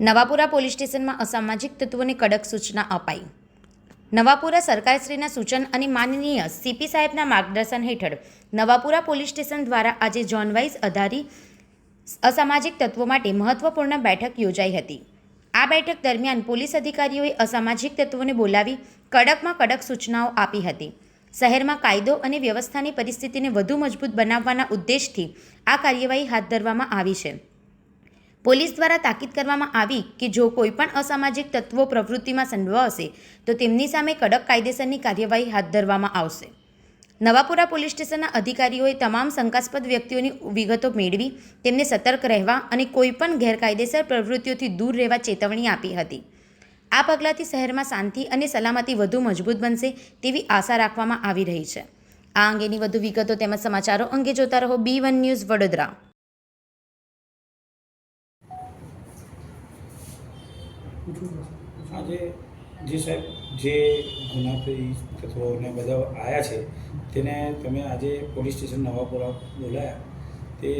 Navapura police સ્ટેશનમાં અસામાજિક તત્વોને કડક સૂચના અપાઈ. નવાપુરા સરકારશ્રીના સૂચન અને માનનીય સીપી સાહેબના માર્ગદર્શન હેઠળ નવાપુરા પોલીસ સ્ટેશન દ્વારા આજે ઝોનવાઇઝ આધારી અસામાજિક તત્વો માટે મહત્વપૂર્ણ બેઠક યોજાઈ હતી. આ બેઠક દરમિયાન પોલીસ અધિકારીઓએ અસામાજિક તત્વોને બોલાવી કડકમાં કડક સૂચનાઓ આપી હતી. શહેરમાં કાયદો અને વ્યવસ્થાની પરિસ્થિતિને વધુ મજબૂત બનાવવાના ઉદ્દેશથી આ કાર્યવાહી હાથ ધરવામાં આવી છે. પોલીસ દ્વારા તાકીદ કરવામાં આવી કે જો કોઈ પણ અસામાજિક તત્વો પ્રવૃત્તિમાં સંડવાશે તો તેમની સામે કડક કાયદેસરની કાર્યવાહી હાથ ધરવામાં આવશે. નવાપુરા પોલીસ સ્ટેશનના અધિકારીઓએ તમામ શંકાસ્પદ વ્યક્તિઓની વિગતો મેળવી, તેમને સતર્ક રહેવા અને કોઈપણ ગેરકાયદેસર પ્રવૃત્તિઓથી દૂર રહેવા ચેતવણી આપી હતી. આ પગલાંથી શહેરમાં શાંતિ અને સલામતી વધુ મજબૂત બનશે તેવી આશા રાખવામાં આવી રહી છે. આ અંગેની વધુ વિગતો તેમજ સમાચારો અંગે જોતા રહો બી વન ન્યૂઝ વડોદરા. આજે જે સાહેબ જે ગુનાખોરી તત્વોને બધા આવ્યા છે તેને તમે આજે પોલીસ સ્ટેશન નવાપુરા બોલાયા તે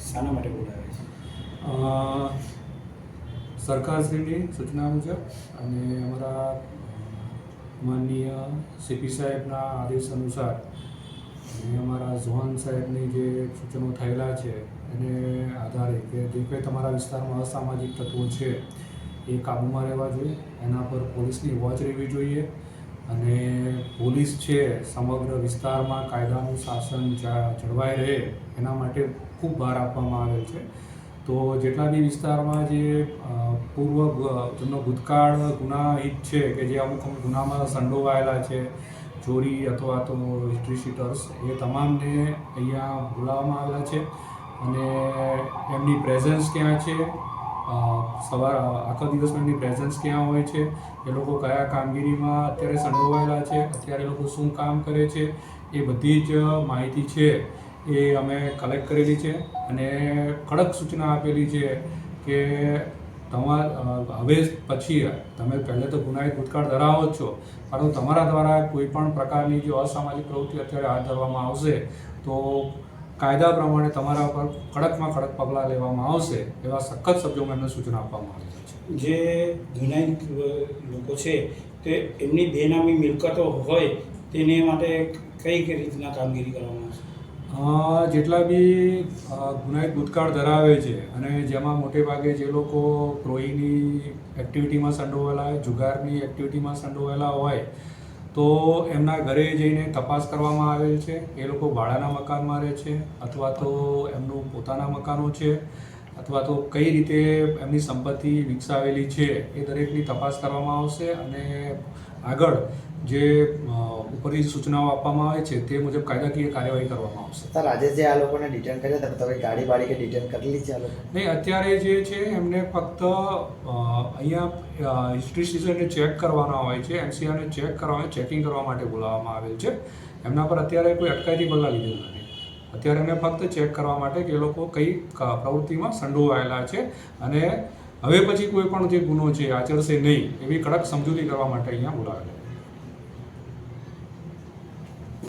શાના માટે બોલાવ્યા છે? સરકારશ્રીની સૂચના મુજબ અને અમારા માનનીય સીપી સાહેબના આદેશ અનુસાર અને અમારા ઝોન સાહેબની જે સૂચનો થયેલા છે એને આધારે કે જે કંઈ તમારા વિસ્તારમાં અસામાજિક તત્વો છે એ કાબૂમાં રહેવા જોઈએ, એના પર પોલીસની વોચ રહેવી જોઈએ અને પોલીસ છે સમગ્ર વિસ્તારમાં કાયદાનું શાસન જળવાઈ રહે એના માટે ખૂબ ભાર આપવામાં આવેલ છે. તો જેટલા બી વિસ્તારમાં જે પૂર્વ જેમનો ભૂતકાળ ગુનાહિત છે કે જે અમુક અમુક ગુનામાં સંડોવાયેલા છે, ચોરી અથવા તો હિસ્ટ્રી શીટર્સ એ તમામને અહીંયા બોલાવવામાં આવેલા છે અને એમની પ્રેઝન્સ ક્યાં છે સવાર આખો દિવસમાં એમની પ્રેઝન્સ ક્યાં હોય છે? એ લોકો કયા કામગીરીમાં અત્યારે સંડોવાયેલા છે? અત્યારે લોકો શું કામ કરે છે? એ બધી જ માહિતી છે એ અમે કલેક્ટ કરેલી છે અને કડક સૂચના આપેલી છે કે તમાર હવે પછી તમે પહેલે તો ગુનાહિત ભૂતકાળ ધરાવો જ છો, પરંતુ તમારા દ્વારા કોઈ પણ પ્રકારની જો અસામાજિક પ્રવૃત્તિ અત્યારે હાથ ધરવામાં આવશે, તો કાયદા પ્રમાણે તમારા પર કડકમાં કડક પગલાં લેવામાં આવશે એવા સખત શબ્દોમાં એમને સૂચના આપવામાં આવી છે. જે ગુનાહિત લોકો છે તે એમની બેનામી મિલકતો હોય તેને માટે કઈ કઈ રીતના કામગીરી કરવામાં આવશે? જેટલા બી ગુનાહિત ભૂતકાળ ધરાવે છે અને જેમાં મોટે ભાગે જે લોકો પ્રોહીની એક્ટિવિટીમાં સંડોવાયેલા હોય જુગારની એક્ટિવિટીમાં સંડોવાયેલા હોય તો એમના ઘરે જઈને તપાસ કરવામાં આવેલ છે. એ લોકો ભાડાના મકાનમાં રહે છે અથવા તો એમનું પોતાના મકાનો છે અથવા તો કઈ રીતે એમની સંપત્તિ વિકસાવેલી છે એ દરેકની તપાસ કરવામાં આવશે અને આગળ જે ઉપરી ઉપરની સૂચનાઓ આપવામાં આવે છે તે મુજબ કાયદાકીય કાર્યવાહી કરવામાં આવશે. સર આજે જે આ લોકોને ડિટેન કર્યા હતા તમે ગાડી બાડી કે ડિટેન કરેલી છે આ લોકો નહીં અત્યારે જે છે એમને ફક્ત અહીંયા હિસ્ટ્રી સિઝનને ચેક કરવાના હોય છે એનસીઆરને ચેક કરવા ચેકિંગ કરવા માટે બોલાવવામાં આવેલ છે. એમના પર અત્યારે કોઈ અટકાયતી પગલાં લીધેલા નથી. અત્યારે એમને ફક્ત ચેક કરવા માટે કે એ લોકો કઈ પ્રવૃત્તિમાં સંડોવાયેલા છે અને હવે પછી કોઈ પણ જે ગુનો છે આચરશે નહીં એવી કડક સમજૂતી કરવા માટે અહીંયા બોલાવેલા